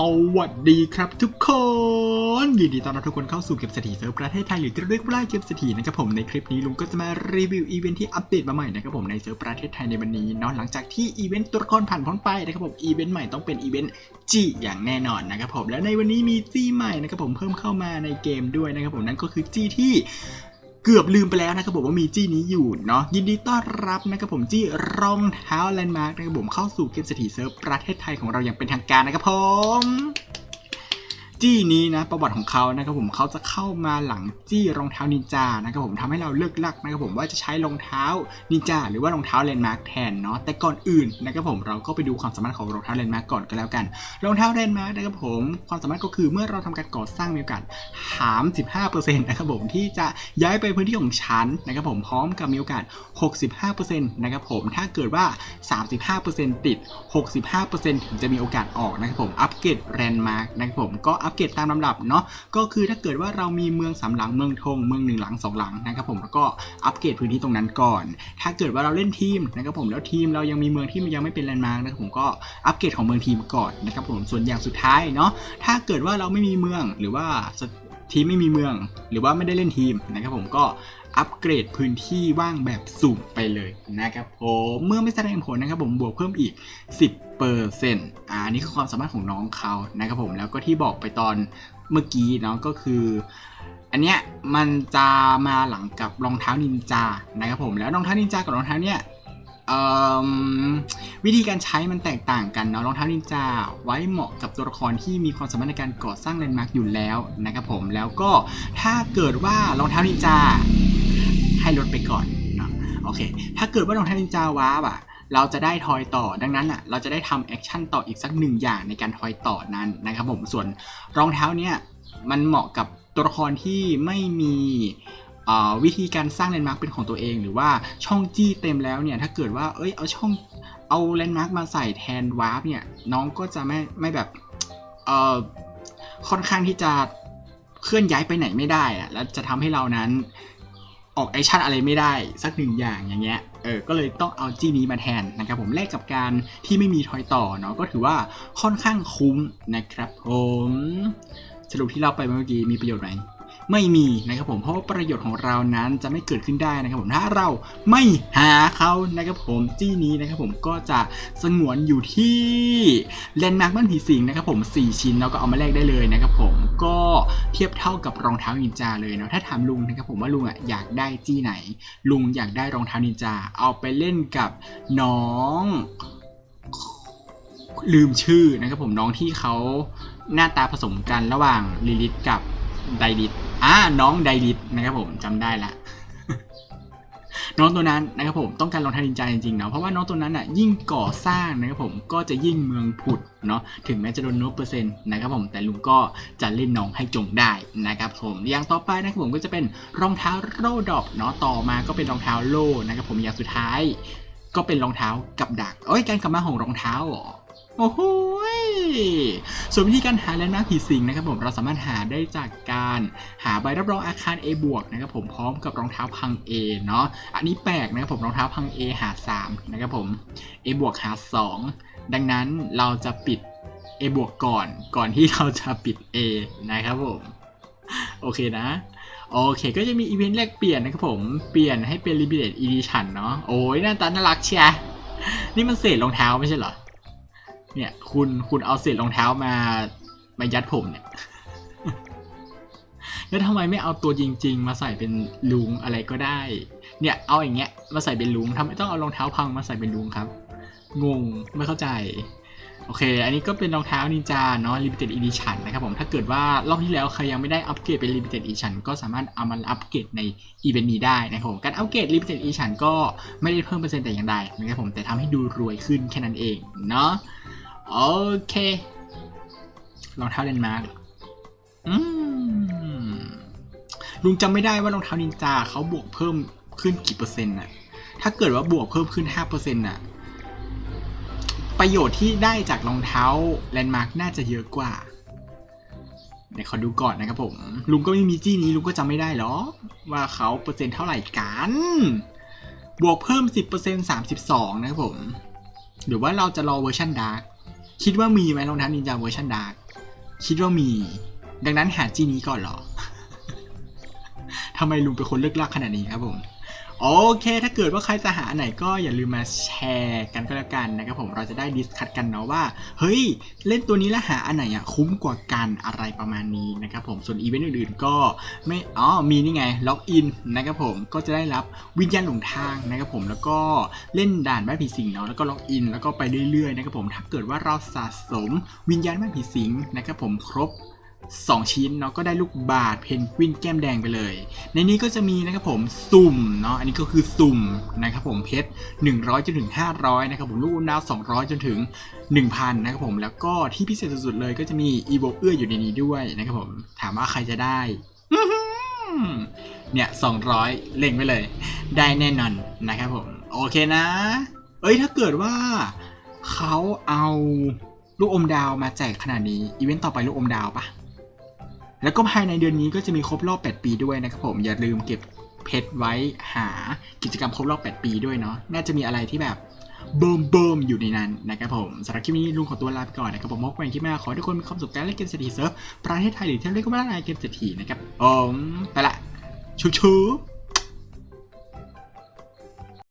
สวัสดีครับทุกคน ยินดีต้อนรับทุกคนเข้าสู่เก็บสถีเซิร์ฟประเทศไทยหรือที่เรียกว่าเก็บสถีนะครับผมในคลิปนี้ลุงก็จะมารีวิวอีเวนท์ที่อัปเดตมาใหม่นะครับผมในเซิร์ฟประเทศไทยในวันนี้เนาะหลังจากที่อีเวนต์ตัวละครผ่านพ้นไปนะครับผมอีเวนต์ใหม่ต้องเป็นอีเวนต์จีอย่างแน่นอนนะครับผมและในวันนี้มีจีใหม่นะครับผมเพิ่มเข้ามาในเกมด้วยนะครับผมนั่นก็คือจีที่ เกือบลืมไปแล้วนะครับผมว่ามีจี้นี้อยู่เนาะยินดีต้อนรับนะครับผมจี้รองเท้าแลนด์มาร์กนะครับผมเข้าสู่เกมสถีเซิร์ฟประเทศไทยของเราอย่างเป็นทางการนะครับผม จี้นี้นะประวัติของเขานะครับผมเขาจะเข้ามาหลังจี้รองเท้านินจานะครับผมทำให้เราเลือกลักนะครับผมว่าจะใช้รองเท้านินจาหรือว่ารองเท้าแลนมาร์กแทนเนาะแต่ก่อนอื่นนะครับผมเราก็ไปดูความสามารถของรองเท้าแลนมาร์กก่อนก็แล้วกันรองเท้าแลนมาร์กนะครับผมความสามารถก็คือเมื่อเราทำการก่อสร้างมีโอกาส35%นะครับผมที่จะย้ายไปพื้นที่ของฉันนะครับผมพร้อมกับมีโอกาส 65%นะครับผมถ้าเกิดว่า 35%ติด 65%ถึงจะมีโอกาสออกนะครับผมอัปเกรดแลนด์มาร์กนะครับผมก็อัปเกรดตามลำดับเนาะก็คือถ้าเกิดว่าเรามีเมืองสามหลังเมืองธงเมืองหนึ่งหลังสองหลังนะครับผมแล้วก็อัปเกรดพื้นที่ตรงนั้นก่อน ถ้าเกิดว่าเราเล่นทีมนะครับผมแล้วทีมเรายังมีเมืองที่มันยังไม่เป็นแลนด์มาร์กนะครับผมก็อัปเกรดของเมืองทีมก่อนนะครับผมส่วนอย่างสุดท้ายเนาะถ้าเกิดว่าเราไม่มีเมืองหรือว่าทีมไม่มีเมืองหรือว่าไม่ได้เล่นทีมนะครับผมก็ อัปเกรดพื้นที่ว่างแบบสุ่มไปเลยนะครับผมเมื่อไม่แสดงผลนะครับผมบวกเพิ่มอีก 10%อ่านี่คือความสามารถของน้องเขานะครับผมแล้วก็ที่บอกไปตอนเมื่อกี้เนาะก็คือ อันเนี้ยมันจะมาหลังกับรองเท้านินจานะครับผมแล้วรองเท้านินจากับรองเท้าเนี่ยวิธีการใช้มันแตกต่างกันเนาะรองเท้านินจาไว้เหมาะกับตัวละครที่มีความสามารถในการก่อสร้างแลนด์มาร์กอยู่แล้วนะครับผมแล้วก็ถ้าเกิดว่ารองเท้านินจา ให้ลดไปก่อนเนาะโอเค ถ้าเกิดว่ารองเท้านินจาวาร์ปอะเราจะได้ทอยต่อดังนั้นอะเราจะได้ทำแอคชั่นต่ออีกสักหนึ่งอย่างในการทอยต่อนั้นนะครับผมส่วนรองเท้าเนี่ยมันเหมาะกับตัวละครที่ไม่มีวิธีการสร้างแลนด์มาร์กเป็นของตัวเอง หรือว่าช่องจี้เต็มแล้วเนี่ยถ้าเกิดว่าเอ้ยเอาช่องเอาแลนด์มาร์กมาใส่แทนวาร์ปเนี่ยน้องก็จะไม่ไม่แบบเอ่อค่อนข้างที่จะเคลื่อนย้ายไปไหนไม่ได้อะแล้วจะทำให้เรานั้น ออกแอคชั่นอะไรไม่ได้สักหนึ่งอย่างอย่างเงี้ย เออ ก็เลยต้องเอาจี้นี้มาแทนนะครับผมแลกกับการที่ไม่มีทอยต่อเนาะ ก็ถือว่าค่อนข้างคุ้มนะครับผม สรุปที่เราไปเมื่อกี้มีประโยชน์ไหม ไม่มีนะครับผมเพราะว่าประโยชน์ของเรานั้นจะไม่เกิดขึ้นได้นะครับผมถ้าเราไม่หาเขานะครับผมจี้นี้นะครับผมก็จะสงวนอยู่ที่แลนด์มาร์กบ้านผีสิงนะครับผม 4 ชิ้นแล้วก็เอามาแลกได้เลยนะครับผมก็เทียบเท่ากับรองเท้านินจาเลยเนาะถ้าถามลุงนะครับผมว่าลุงอะอยากได้จี้ไหน ลุงอยากได้รองเท้านินจาเอาไปเล่นกับน้องลืมชื่อนะครับผมน้องที่เขาหน้าตาผสมกันระหว่างลิลิทกับ ไดริทอ่าน้องไดริทนะครับผมจำได้ละน้องตัวนั้นนะครับผมต้องการรองเท้านินจาจริงๆเนาะเพราะว่าน้องตัวนั้นอะยิ่งก่อสร้างนะครับผมก็จะยิ่งเมืองผุดเนาะถึงแม้จะโดนโนเปอร์เซ็นต์นะครับผมแต่ลุงก็จะเล่นน้องให้จงได้นะครับผมอย่างต่อไปนะครับผมก็จะเป็นรองเท้าโล่ดอกเนาะต่อมาก็เป็นรองเท้าโล่นะครับผมอย่างสุดท้าย ก็เป็นรองเท้ากับดักเอ้ยการกลับมาของรองเท้าเหรอโอ้โห ส่วนวิธีการหาแลนด์มาร์คผีสิงนะครับผมเราสามารถหาได้จากการหาใบรับรองอาคาร A บวกนะครับผมพร้อมกับรองเท้าพัง A เนาะอันนี้แปลกนะครับผมรองเท้าพัง A หา 3 นะครับผม A บวกหา 2 ดังนั้นเราจะปิด A บวกก่อนก่อนที่เราจะปิด A นะครับผม โอเคนะโอเค ก็จะมีอีเวนต์แลกเปลี่ยนนะครับผม เปลี่ยนให้เป็น limited edition เนาะ โอ้ยหน้าตาน่ารักเชียนี่มันเศษรองเท้าไม่ใช่เหรอ เนี่ย คุณคุณเอาเศษรองเท้ามามายัดผมเนี่ย แล้วทำไมไม่เอาตัวจริง ๆ มาใส่เป็นลุงอะไรก็ได้ เนี่ย เอาอย่างเงี้ยมาใส่เป็นลุงทำไมต้องเอารองเท้าพังมาใส่เป็นลุงครับ งงไม่เข้าใจโอเค อันนี้ก็เป็นรองเท้านินจาเนาะ limited edition นะครับผม ถ้าเกิดว่ารอบที่แล้วใครยังไม่ได้อัปเกรดเป็น limited edition ก็สามารถเอามันอัปเกรดในอีเวนต์นี้ได้นะครับผม การอัปเกรด limited edition ก็ไม่ได้เพิ่มเปอร์เซ็นต์แต่อย่างใดนะครับผม แต่ทำให้ดูรวยขึ้นแค่นั้นเองเนาะ โอเครองเท้าเลนมาร์กอืมลุงจำไม่ได้ว่ารองเท้านินจาเขาบวกเพิ่มขึ้นกี่เปอร์เซ็นต์น่ะ ถ้าเกิดว่าบวกเพิ่มขึ้นห้าเปอร์เซ็นต์น่ะ ประโยชน์ที่ได้จากรองเท้าแลนด์มาร์กน่าจะเยอะกว่า เดี๋ยวขอดูก่อนนะครับผม ลุงก็ไม่มีจี้นี้ลุงก็จำไม่ได้หรอ ว่าเขาเปอร์เซ็นต์เท่าไหร่กัน บวกเพิ่ม 10% 32 นะครับผม หรือว่าเราจะรอเวอร์ชันดาร์ก คิดว่ามีไหมรองเท้านินจาเวอร์ชันดาร์กคิดว่ามี ดังนั้นหาจีนี้ก่อนเหรอทำไมลุงเป็นคนเลือกลากขนาดนี้ครับผม โอเค ถ้าเกิดว่าใครจะหาอันไหนก็อย่าลืมมาแชร์กันก็แล้วกันนะครับผมเราจะได้ดิสคัทกันเนาะว่า เฮ้ย เล่นตัวนี้แล้วหาอันไหนอะคุ้มกว่ากันอะไรประมาณนี้นะครับผมส่วนอีเวนต์อื่นๆก็ไม่อ๋อมีนี่ไงล็อกอินนะครับผมก็จะได้รับวิญญาณหลงทางนะครับผมแล้วก็เล่นด่านบ้านผีสิงเนาะแล้วก็ล็อกอินแล้วก็ไปเรื่อยๆนะครับผมถ้าเกิดว่าเราสะสมวิญญาณบ้านผีสิงนะครับผมครบ 2 ชิ้นเนาะก็ได้ลูกบาทเพนกวินแก้มแดงไปเลย ในนี้ก็จะมีนะครับผมสุ่มเนาะอันนี้ก็คือสุ่มนะครับผมเพชร 100 จนถึง 500 นะครับผมลูกอุ้มดาว 200 จนถึง 1,000 นะครับผมแล้วก็ที่พิเศษสุดๆเลยก็จะมีอีโวเอื้ออยู่ในนี้ด้วยนะครับผมถามว่าใครจะได้อื้อหือเนี่ย200 เล็งไว้เลย ได้แน่นอนนะครับผม โอเคนะ เอ้ยถ้าเกิดว่าเขาเอาลูกอมดาวมาแจกขนาดนี้ อีเวนต์ต่อไปลูกอมดาวปะ แล้วก็ภายในเดือนนี้ก็จะมีครบรอบ 8 ปีด้วยนะครับผมอย่าลืมเก็บเพชรไว้หากิจกรรมครบรอบ 8 ปีด้วยเนาะน่าจะมีอะไรที่แบบเบิ่มเบิ่มๆอยู่ในนั้นนะครับผมสำหรับคลิปนี้ลุงขอตัวลาไปก่อนนะครับผมมอบไว้คลิปหน้าขอทุกคนมีความสุขการเล่นเกมเศรษฐีเซิร์ฟประเทศไทยหรือที่เรียกว่าอะไรเกมเศรษฐีนะครับผมไปละชุบชุบ